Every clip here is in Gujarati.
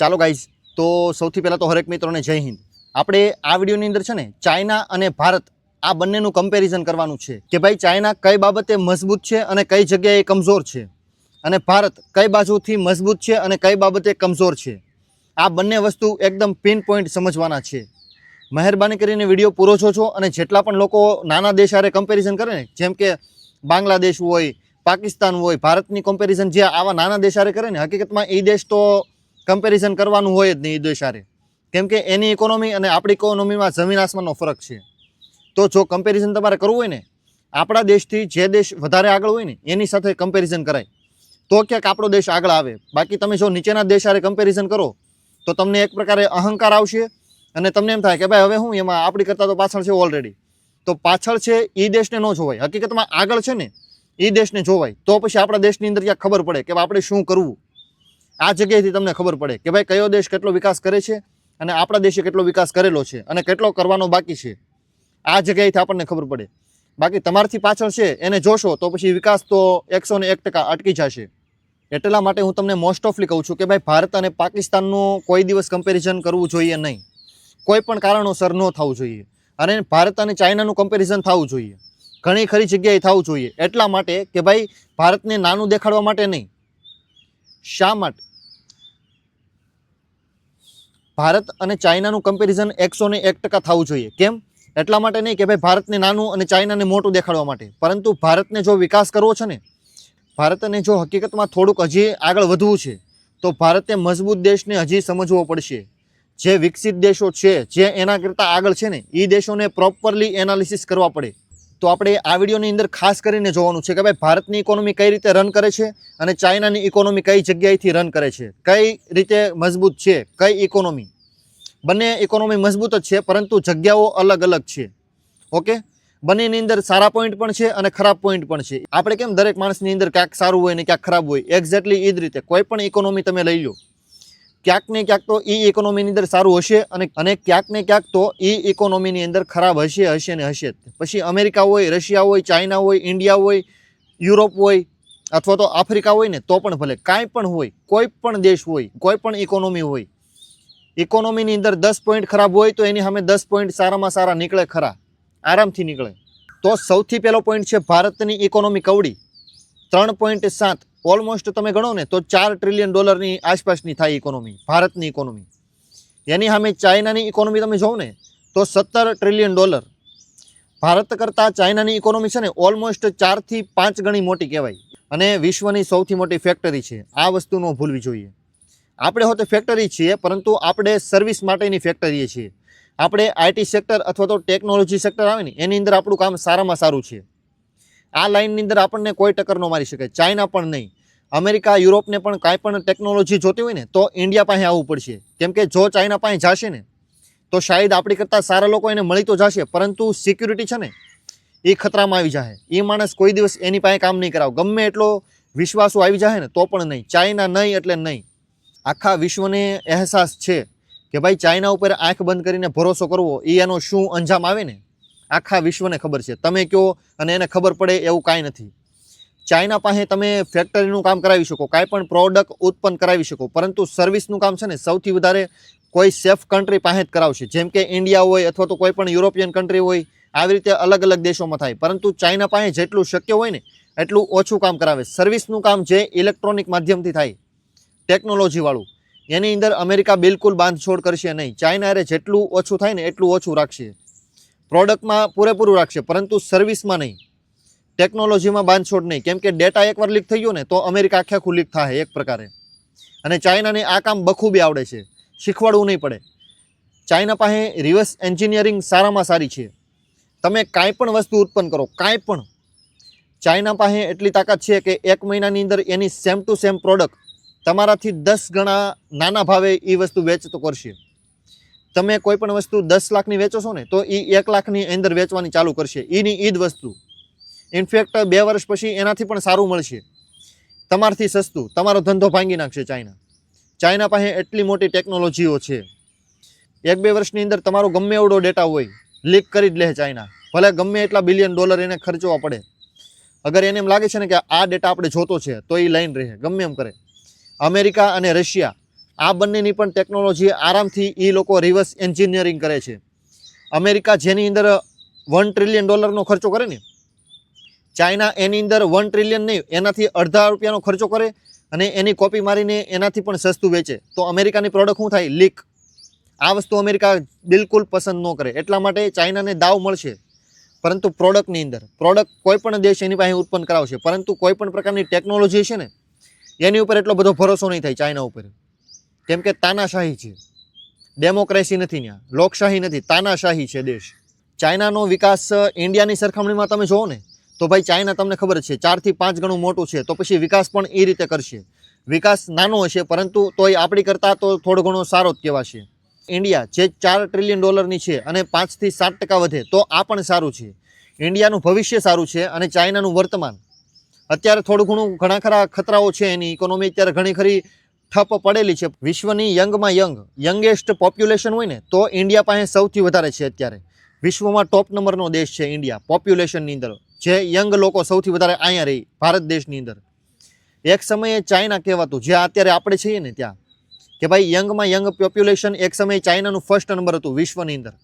ચાલો ગાઈઝ તો સૌથી પહેલાં તો હરેક મિત્રોને જય હિન્દ. આપણે આ વિડીયોની અંદર છે ને, ચાઇના અને ભારત આ બંનેનું કમ્પેરિઝન કરવાનું છે. કે ભાઈ, ચાઇના કઈ બાબતે મજબૂત છે અને કઈ જગ્યાએ કમજોર છે? અને ભારત કઈ બાજુથી મજબૂત છે અને કઈ બાબતે કમજોર છે? આ બંને વસ્તુ એકદમ પિન પોઈન્ટ સમજવાના છે. મહેરબાની કરીને વીડિયો પૂરો જોજો અને જેટલા પણ લોકો નાના દેશ હારે કમ્પેરિઝન કરે ને, જેમ કે બાંગ્લાદેશ હોય, પાકિસ્તાન હોય, ભારતની કમ્પેરિઝન જે આવા નાના દેશ હારે કરે ને, હકીકતમાં એ દેશ તો કમ્પેરિઝન કરવાનું હોય જ નહીં એ દેશ હારે કેમ કે એની ઇકોનોમી અને આપણી ઇકોનોમીમાં જમીન આસમાનનો ફરક છે. તો જો કમ્પેરિઝન તમારે કરવું હોય ને, આપણા દેશથી જે દેશ વધારે આગળ હોય ને, એની સાથે કમ્પેરિઝન કરાય. તો ક્યાંક આપણો દેશ આગળ આવે. બાકી તમે જો નીચેના દેશારે કમ્પેરિઝન કરો, તો તમને એક પ્રકારે અહંકાર આવશે અને તમને એમ થાય કે ભાઈ હવે હું એમાં, આપણી કરતાં તો પાછળ છે ઓલરેડી તો પાછળ છે એ દેશને ન જોવાય. હકીકતમાં આગળ છે ને એ દેશને જોવાય. તો પછી આપણા દેશની અંદર ક્યાંક ખબર પડે કે આપણે શું કરવું. આ જગ્યાએથી તમને ખબર પડે કે ભાઈ કયો દેશ કેટલો વિકાસ કરે છે અને આપણા દેશે કેટલો વિકાસ કરેલો છે અને કેટલો કરવાનો બાકી છે. આ જગ્યાએથી આપણને ખબર પડે. બાકી તમારથી પાછળ છે, એને જોશો તો પછી વિકાસ તો એકસો ને એક ટકા અટકી જશે. એટલા માટે હું તમને મોસ્ટ ઓફલી કહું છું કે ભાઈ ભારત અને પાકિસ્તાનનું કોઈ દિવસ કમ્પેરિઝન કરવું જોઈએ નહીં. કોઈ પણ કારણોસર ન થવું જોઈએ. અને ભારત અને ચાઇનાનું કમ્પેરિઝન થવું જોઈએ. ઘણી ખરી જગ્યાએ થવું જોઈએ. એટલા માટે કે ભાઈ ભારતને નાનું દેખાડવા માટે નહીં. શા માટે? ભારત અને ચાઇનાનું કમ્પેરિઝન એકસો ને એક ટકા થવું જોઈએ. કેમ? એટલા માટે નહીં કે ભાઈ ભારતને નાનું અને ચાઇનાને મોટું દેખાડવા માટે. પરંતુ ભારતને જો વિકાસ કરવો છે ને, ભારતને જો હકીકતમાં થોડુંક હજી આગળ વધવું છે, તો ભારતે મજબૂત દેશને હજી સમજવો પડશે. જે વિકસિત દેશો છે, જે એના કરતાં આગળ છે ને એ દેશોને પ્રોપરલી એનાલિસિસ કરવા પડે. તો આપણે આ વિડીયોની અંદર ખાસ કરીને જોવાનું છે કે ભાઈ ભારતની ઇકોનોમી કઈ રીતે રન કરે છે અને ચાઇનાની ઇકોનોમી કઈ જગ્યાએથી રન કરે છે? કઈ રીતે મજબૂત છે? કઈ ઇકોનોમી બંને ઇકોનોમી મજબૂત જ છે, પરંતુ જગ્યાઓ અલગ અલગ છે. ઓકે? બંનેની અંદર સારા પોઈન્ટ પણ છે અને ખરાબ પોઈન્ટ પણ છે. આપણે કેમ દરેક માણસની અંદર ક્યાંક સારું હોય ને ક્યાંક ખરાબ હોય? એક્ઝેક્ટલી એ જ રીતે. કોઈ પણ ઇકોનોમી તમે લઈ લો. ક્યાંક ને ક્યાંક તો એ ઇકોનોમીની અંદર સારું હશે અને અને ક્યાંક ને ક્યાંક તો એ ઇકોનોમીની અંદર ખરાબ હશે હશે ને હશે પછી અમેરિકા હોય, રશિયા હોય, ચાઇના હોય, ઇન્ડિયા હોય, યુરોપ હોય અથવા તો આફ્રિકા હોય ને, તો પણ ભલે. કાંઈ પણ હોય, કોઈ પણ દેશ હોય, કોઈ પણ ઇકોનોમી હોય ઇકોનોમીની અંદર દસ પોઈન્ટ ખરાબ હોય તો એની સામે દસ પોઈન્ટ સારામાં સારા નીકળે ખરા. આરામથી નીકળે. તો સૌથી પહેલો પોઈન્ટ છે ભારતની ઇકોનોમી કવડી. ત્રણ પોઈન્ટ સાત. ઓલમોસ્ટ તમે ગણો ને તો ચાર ટ્રિલિયન ડોલરની આસપાસની થાય ઇકોનોમી ભારતની ઇકોનોમી એની સામે ચાઇનાની ઇકોનોમી તમે જોવો ને, તો સત્તર ટ્રિલિયન ડોલર ભારત કરતાં ચાઇનાની ઇકોનોમી છે ને ઓલમોસ્ટ ચારથી પાંચ ગણી મોટી કહેવાય. અને વિશ્વની સૌથી મોટી ફેક્ટરી છે. આ વસ્તુ ન ભૂલવી જોઈએ. આપણે હોતે ફેક્ટરી છીએ, પરંતુ આપણે સર્વિસ માટેની ફેક્ટરીએ છીએ. આપણે આઈટી સેક્ટર અથવા તો ટેકનોલોજી સેક્ટર આવે ને, એની અંદર આપણું કામ સારામાં સારું છે. આ લાઇનની અંદર આપણને કોઈ ટક્કર ન મારી શકે. ચાઇના પણ નહીં. અમેરિકા, યુરોપને પણ કાંઈ પણ ટેકનોલોજી જોતી હોય ને, તો ઇન્ડિયા પાસે આવવું પડશે. કેમ કે જો ચાઇના પાસે જશે ને, તો શાયદ આપણી કરતાં સારા લોકો એને મળી તો જશે. પરંતુ સિક્યુરિટી છે ને, એ ખતરામાં આવી જાય એ માણસ કોઈ દિવસ એની પાસે કામ નહીં કરાવ. ગમે એટલો વિશ્વાસો આવી જાય ને, તો પણ નહીં. ચાઇના નહીં એટલે નહીં. આખા વિશ્વને અહેસાસ છે કે ભાઈ ચાઇના ઉપર આંખ બંધ કરીને ભરોસો કરવો, એ એનો શું અંજામ આવે ને આખા વિશ્વને ખબર છે. તમે કહો અને એને ખબર પડે એવું કાંઈ નથી. ચાઇના પાસે તમે ફેક્ટરીનું કામ કરાવી શકો, કાંઈ પણ પ્રોડક્ટ ઉત્પન્ન કરાવી શકો, પરંતુ સર્વિસનું કામ છે ને સૌથી વધારે કોઈ સેફ કન્ટ્રી પાસે જ કરાવશે. જેમ કે ઇન્ડિયા હોય અથવા તો કોઈ પણ યુરોપિયન કન્ટ્રી હોય, આવી રીતે અલગ અલગ દેશોમાં થાય. પરંતુ ચાઇના પાસે જેટલું શક્ય હોય ને, એટલું ઓછું કામ કરાવે. સર્વિસનું કામ જે ઇલેક્ટ્રોનિક માધ્યમથી થાય ટેકનોલોજીવાળું એની અંદર અમેરિકા બિલકુલ બાંધછોડ કરશે નહીં. ચાઇના અરે જેટલું ઓછું થાય ને, એટલું ઓછું રાખશે. પ્રોડક્ટમાં પૂરેપૂરું રાખશે, પરંતુ સર્વિસમાં નહીં. ટેકનોલોજીમાં બાંધછોડ નહીં. કેમ કે ડેટા એકવાર લીક થઈ ગયો ને, તો અમેરિકા આખે આખું લીક થાય એક પ્રકારે. અને ચાઇનાને આ કામ બખૂબી આવડે છે. શીખવાડવું નહીં પડે. ચાઇના પાસે રિવર્સ એન્જિનિયરિંગ સારામાં સારી છે. તમે કાંઈ પણ વસ્તુ ઉત્પન્ન કરો, કાંઈ પણ. ચાઇના પાસે એટલી તાકાત છે કે એક મહિનાની અંદર એની સેમ ટુ સેમ પ્રોડક્ટ તમારાથી દસ ગણા નાના ભાવે એ વસ્તુ વેચતો કરશે. તમે કોઈ પણ વસ્તુ દસ લાખની વેચો છો ને, તો એ એક લાખની અંદર વેચવાની ચાલુ કરશે. એની ઈદ વસ્તુ. ઇનફેક્ટ બે વર્ષ પછી એનાથી પણ સારું મળશે. તમારથી સસ્તું. તમારો ધંધો ભાંગી નાખશે ચાઇના. ચાઇના પાસે એટલી મોટી ટેકનોલોજીઓ છે. એક બે વર્ષની અંદર તમારો ગમે એવડો ડેટા હોય, લીક કરી જ લે ચાઇના. ભલે ગમે એટલા બિલિયન ડોલર એને ખર્ચવા પડે. અગર એને એમ લાગે છે ને કે આ ડેટા આપણે જોતો છે, તો એ લઈને રહે. ગમે એમ કરે. અમેરિકા અને રશિયા આ બંનેની પણ ટેકનોલોજી આરામથી એ લોકો રિવર્સ એન્જિનિયરિંગ કરે છે. અમેરિકા જેની અંદર વન ટ્રિલિયન ડોલરનો ખર્ચો કરે ને, ચાઇના એની અંદર વન ટ્રિલિયન નહીં, એનાથી અડધા રૂપિયાનો ખર્ચો કરે અને એની કોપી મારીને એનાથી પણ સસ્તું વેચે. તો અમેરિકાની પ્રોડક્ટ શું થાય? લીક આ વસ્તુ અમેરિકા બિલકુલ પસંદ ન કરે. એટલા માટે ચાઇનાને દાવ મળશે. પરંતુ પ્રોડક્ટની અંદર પ્રોડક્ટ કોઈપણ દેશ એની પાસે ઉત્પન્ન કરાવશે. પરંતુ કોઈપણ પ્રકારની ટેકનોલોજી છે ને, એની ઉપર એટલો બધો ભરોસો નહીં થાય ચાઇના ઉપર. કેમ કે તાનાશાહી છે. ડેમોક્રેસી નથી ત્યાં. લોકશાહી નથી. તાનાશાહી છે દેશ. ચાઇનાનો વિકાસ ઇન્ડિયાની સરખામણીમાં તમે જુઓ ને, તો ભાઈ ચાઇના તમને ખબર છે, ચારથી પાંચ ગણું મોટું છે, તો પછી વિકાસ પણ એ રીતે કરશે. વિકાસ નાનો હશે, પરંતુ તોય આપણી કરતાં તો થોડો ઘણો સારો જ કહેવાશે. ઇન્ડિયા જે ચાર ટ્રિલિયન ડોલરની છે અને પાંચથી સાત ટકા વધે, તો આ પણ સારું છે. ઇન્ડિયાનું ભવિષ્ય સારું છે અને ચાઇનાનું વર્તમાન. અત્યારે થોડું ઘણું ઘણા ખરા ખતરાઓ છે એની. ઇકોનોમી અત્યારે ઘણી ખરી ઠપ પડેલી છે. વિશ્વની યંગમાં યંગ, યંગેસ્ટ પોપ્યુલેશન હોય ને, તો ઇન્ડિયા પાસે સૌથી વધારે છે અત્યારે. વિશ્વમાં ટોપ નંબરનો દેશ છે ઇન્ડિયા, પોપ્યુલેશનની અંદર. જે યંગ લોકો સૌથી વધારે અહીંયા રહી, ભારત દેશની અંદર. એક સમયે ચાઇના કહેવાતું, જે અત્યારે આપણે છીએ ને ત્યાં, કે ભાઈ યંગમાં યંગ પોપ્યુલેશન, એક સમયે ચાઇનાનું ફર્સ્ટ નંબર હતું વિશ્વની અંદર.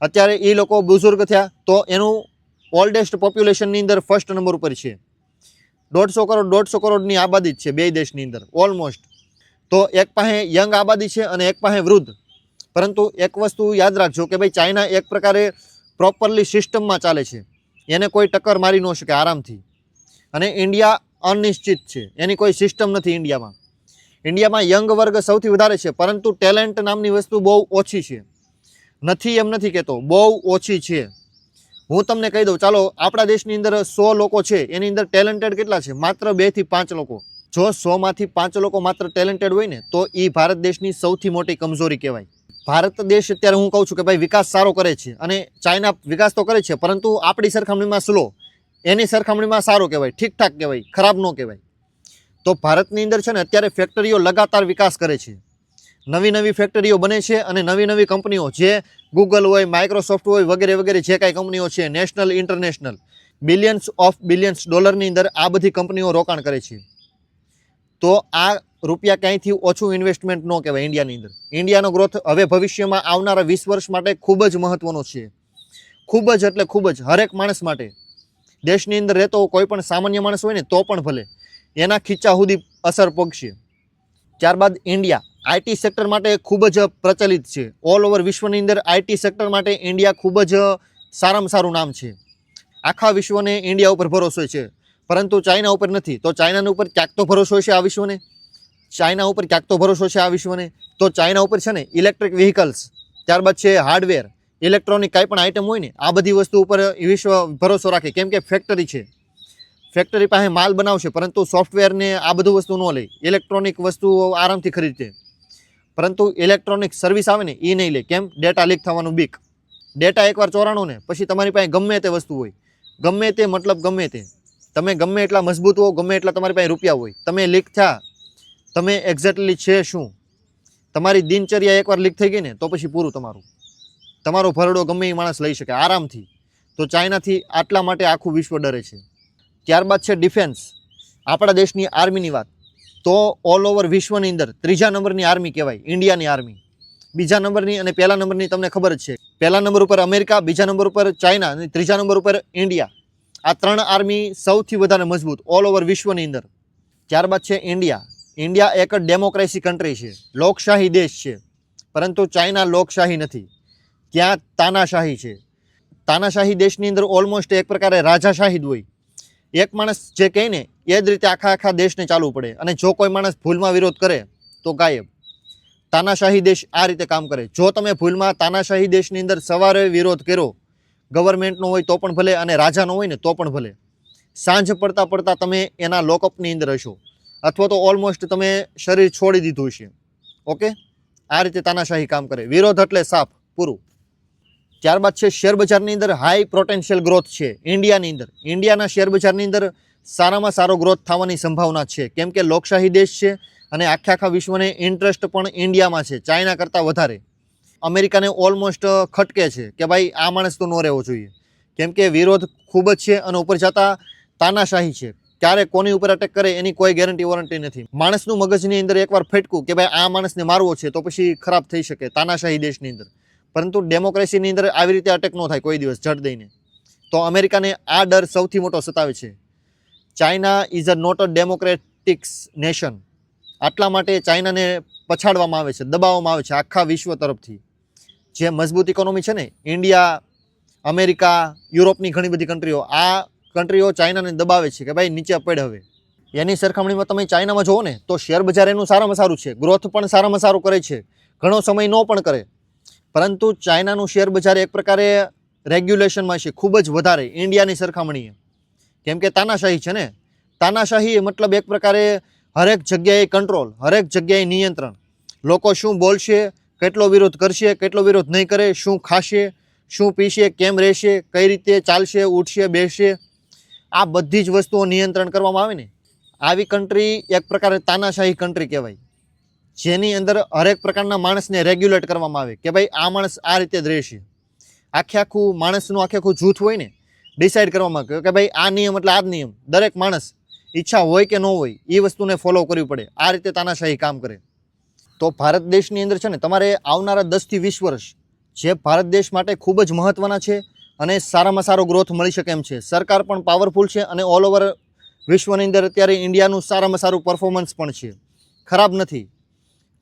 અત્યારે એ લોકો બુઝુર્ગ થયા, તો એનું ઓલ્ડેસ્ટ પોપ્યુલેશનની અંદર ફર્સ્ટ નંબર ઉપર છે. દોઢસો કરોડ, દોઢસો કરોડની આબાદી જ છે બે દેશની અંદર, ઓલમોસ્ટ. તો એક પાસે યંગ આબાદી છે અને એક પાસે વૃદ્ધ. પરંતુ એક વસ્તુ યાદ રાખજો કે ભાઈ ચાઇના એક પ્રકારે પ્રોપરલી સિસ્ટમમાં ચાલે છે. એને કોઈ ટક્કર મારી ન શકે આરામથી. અને ઇન્ડિયા અનિશ્ચિત છે. એની કોઈ સિસ્ટમ નથી ઇન્ડિયામાં. ઇન્ડિયામાં યંગ વર્ગ સૌથી વધારે છે, પરંતુ ટેલેન્ટ નામની વસ્તુ બહુ ઓછી છે. નથી એમ નથી કહેતો, બહુ ઓછી છે. હું તમને કહી દઉં, ચાલો આપણા દેશની અંદર સો લોકો છે, એની અંદર ટેલેન્ટેડ કેટલા છે? માત્ર બેથી પાંચ લોકો. જો સોમાંથી પાંચ લોકો માત્ર ટેલેન્ટેડ હોય ને, તો એ ભારત દેશની સૌથી મોટી કમજોરી કહેવાય. ભારત દેશ અત્યારે હું કહું છું કે ભાઈ વિકાસ સારો કરે છે અને ચાઇના વિકાસ તો કરે છે, પરંતુ આપણી સરખામણીમાં સ્લો એની સરખામણીમાં સારો કહેવાય, ઠીકઠાક કહેવાય, ખરાબ ન કહેવાય. તો ભારતની અંદર છે ને, અત્યારે ફેક્ટરીઓ લગાતાર વિકાસ કરે છે. નવી નવી ફેક્ટરીઓ બને છે અને નવી નવી કંપનીઓ, જે ગૂગલ હોય માઇક્રોસોફ્ટ હોય, વગેરે વગેરે જે કાંઈ કંપનીઓ છે national international billions of billions ડોલરની અંદર આ બધી કંપનીઓ રોકાણ કરે છે. તો આ રૂપિયા ક્યાંયથી ઓછું ઇન્વેસ્ટમેન્ટ ન કહેવાય ઇન્ડિયાની અંદર. ઇન્ડિયાનો ગ્રોથ હવે ભવિષ્યમાં આવનારા વીસ વર્ષ માટે ખૂબ જ મહત્ત્વનો છે. ખૂબ જ એટલે ખૂબ જ, હરેક માણસ માટે. દેશની અંદર રહેતો કોઈ પણ સામાન્ય માણસ હોય ને તો પણ ભલે. એના ખીચા સુધી અસર પગશે. ત્યારબાદ ઇન્ડિયા આઈટી સેક્ટર માટે ખૂબ જ પ્રચલિત છે. ઓલ ઓવર વિશ્વની અંદર આઈટી સેક્ટર માટે ઇન્ડિયા ખૂબ જ સારામાં સારું નામ છે. આખા વિશ્વને ઇન્ડિયા ઉપર ભરોસો છે. પરંતુ ચાઇના ઉપર નથી. તો ચાઇનાના ઉપર ક્યાંક તો ભરોસો છે આ વિશ્વને? ચાઇના ઉપર ક્યાંક તો ભરોસો છે આ વિશ્વને? તો ચાઇના ઉપર છે ને ઇલેક્ટ્રિક વ્હીકલ્સ, ત્યારબાદ છે હાર્ડવેર, ઇલેક્ટ્રોનિક કાંઈ પણ આઇટમ હોય ને, આ બધી વસ્તુ ઉપર વિશ્વ ભરોસો રાખે. કેમ કે ફેક્ટરી છે. ફેક્ટરી પાસે માલ બનાવશે, પરંતુ સોફ્ટવેરને આ બધું વસ્તુ ન લે. ઇલેક્ટ્રોનિક વસ્તુઓ આરામથી ખરીદશે પરંતુ ઇલેક્ટ્રોનિક સર્વિસ આવે ને, એ નહીં લે. કેમ? ડેટા લીક થવાનું બીક. ડેટા એકવાર ચોરાણો ને, પછી તમારી પાસે ગમે તે વસ્તુ હોય. ગમે તે મતલબ ગમે તે. તમે ગમે એટલા મજબૂત હો ગમે એટલા તમારી પાસે રૂપિયા હોય, તમે લીક થયા, તમે એક્ઝેક્ટલી છે શું? તમારી દિનચર્યા એકવાર લીક થઈ ગઈ ને, તો પછી પૂરું તમારું. તમારો ભરડો ગમે એ માણસ લઈ શકે, આરામથી. તો ચાઇનાથી આટલા માટે આખું વિશ્વ ડરે છે. ત્યારબાદ છે ડિફેન્સ. આપણા દેશની આર્મીની વાત. તો ઓલ ઓવર વિશ્વની અંદર ત્રીજા નંબરની આર્મી કહેવાય, ઇન્ડિયાની આર્મી. બીજા નંબરની અને પહેલા નંબરની તમને ખબર જ છે. પહેલા નંબર ઉપર અમેરિકા, બીજા નંબર ઉપર ચાઇના અને ત્રીજા નંબર ઉપર ઇન્ડિયા. આ ત્રણ આર્મી સૌથી વધારે મજબૂત ઓલ ઓવર વિશ્વની અંદર. ત્યારબાદ છે ઇન્ડિયા. ઇન્ડિયા એક ડેમોક્રેસી કન્ટ્રી છે. લોકશાહી દેશ છે. પરંતુ ચાઇના લોકશાહી નથી. ત્યાં તાનાશાહી છે. તાનાશાહી દેશની અંદર ઓલમોસ્ટ એક પ્રકારે રાજાશાહી જ હોય. એક માણસ જે કહે ને એ જ રીતે આખા આખા દેશને ચાલવું પડે. અને જો કોઈ માણસ ભૂલમાં વિરોધ કરે, તો ગાયબ. તાનાશાહી દેશ આ રીતે કામ કરે. જો તમે ભૂલમાં તાનાશાહી દેશની અંદર સવારે વિરોધ કર્યો ગવર્મેન્ટનો હોય તો પણ ભલે અને રાજાનો હોય ને તો પણ ભલે. સાંજ પડતા પડતા તમે એના લોકઅપની અંદર હશો. અથવા તો ઓલમોસ્ટ તમે શરીર છોડી દીધું છે ઓકે? આ રીતે તાનાશાહી કામ કરે. વિરોધ એટલે સાફ પૂરું. ત્યારબાદ છે શેરબજારની અંદર હાઈ પોટેન્શિયલ ગ્રોથ છે ઇન્ડિયાની અંદર. ઇન્ડિયાના શેરબજારની અંદર સારામાં સારો ગ્રોથ થવાની સંભાવના છે. કેમ કે લોકશાહી દેશ છે અને આખા આખા વિશ્વને ઇન્ટરેસ્ટ પણ ઇન્ડિયામાં છે. ચાઇના કરતાં વધારે. અમેરિકાને ઓલમોસ્ટ ખટકે છે કે ભાઈ આ માણસ તો ન રહેવો જોઈએ. કેમ કે વિરોધ ખૂબ જ છે અને ઉપર જતાં તાનાશાહી છે. ક્યારે કોની ઉપર અટેક કરે એની કોઈ ગેરંટી વોરંટી નથી. માણસનું મગજની અંદર એકવાર ફેટકું કે ભાઈ આ માણસને મારવો છે તો પછી ખરાબ થઈ શકે તાનાશાહી દેશની અંદર. પરંતુ ડેમોક્રેસીની અંદર આવી રીતે અટેક ન થાય કોઈ દિવસ, જડ દઈને. તો અમેરિકાને આ ડર સૌથી મોટો સતાવે છે. China is a not a democratics nation આટલા માટે ચાઇનાને પછાડવામાં આવે છે, દબાવવામાં આવે છે આખા વિશ્વ તરફથી. જે મજબૂત ઇકોનોમી છે ને, ઇન્ડિયા, અમેરિકા, યુરોપની ઘણી બધી કન્ટ્રીઓ આ કન્ટ્રીઓ ચાઇનાને દબાવે છે કે ભાઈ નીચે પડ હવે. એની સરખામણીમાં તમે ચાઇનામાં જુઓ ને, તો શેર બજાર એનું સારામાં સારું છે ગ્રોથ પણ સારામાં સારું કરે છે, ઘણો સમય ન પણ કરે. પરંતુ ચાઇનાનું શેર બજાર એક પ્રકારે રેગ્યુલેશનમાં છે, ખૂબ જ વધારે, ઇન્ડિયાની સરખામણીએ. કેમ કે તાનાશાહી છે ને, તાનાશાહી મતલબ એક પ્રકારે હરેક જગ્યાએ કંટ્રોલ હરેક જગ્યાએ નિયંત્રણ. લોકો શું બોલશે કેટલો વિરોધ કરશે, કેટલો વિરોધ નહીં કરે, શું ખાશે, શું પીશે, કેમ રહેશે, કઈ રીતે ચાલશે, ઉઠશે બેસશે આ બધી જ વસ્તુઓ નિયંત્રણ કરવામાં આવે ને. આવી કન્ટ્રી એક પ્રકારે તાનાશાહી કન્ટ્રી કહેવાય. જેની અંદર હરેક પ્રકારના માણસને રેગ્યુલેટ કરવામાં આવે કે ભાઈ આ માણસ આ રીતે જ રહેશે. આખે આખું માણસનું આખે આખું જૂથ હોય ને ડિસાઈડ કરવામાં આવે કે ભાઈ આ નિયમ એટલે આ જ નિયમ. દરેક માણસ ઈચ્છા હોય કે ન હોય એ વસ્તુને ફોલો કરવી પડે. આ રીતે તાનાશાહી કામ કરે. તો ભારત દેશની અંદર છે ને, તમારે આવનારા દસથી વીસ વર્ષ જે ભારત દેશ માટે ખૂબ જ મહત્ત્વના છે અને સારામાં સારો ગ્રોથ મળી શકે એમ છે. સરકાર પણ પાવરફુલ છે અને ઓલ ઓવર વિશ્વની અંદર અત્યારે ઇન્ડિયાનું સારામાં સારું પરફોર્મન્સ પણ છે. ખરાબ નથી.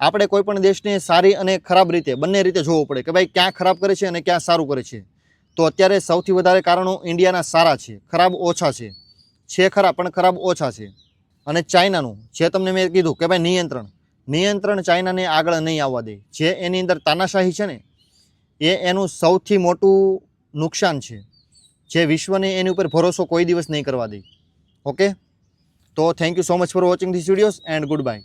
આપણે કોઈ પણ દેશને સારી અને ખરાબ રીતે, બંને રીતે જોવું પડે કે ભાઈ ક્યાં ખરાબ કરે છે અને ક્યાં સારું કરે છે. તો અત્યારે સૌથી વધારે કારણો ઇન્ડિયાના સારા છે. ખરાબ ઓછા છે. છે ખરા, પણ ખરાબ ઓછા છે. અને ચાઇનાનું, જે તમને મેં કીધું કે ભાઈ નિયંત્રણ. નિયંત્રણ ચાઇનાને આગળ નહીં આવવા દે. જે એની અંદર તાનાશાહી છે ને, એ એનું સૌથી મોટું નુકસાન છે. જે વિશ્વને એની ઉપર ભરોસો કોઈ દિવસ નહીં કરવા દે. ઓકે? તો thank you so much for watching this videos and good bye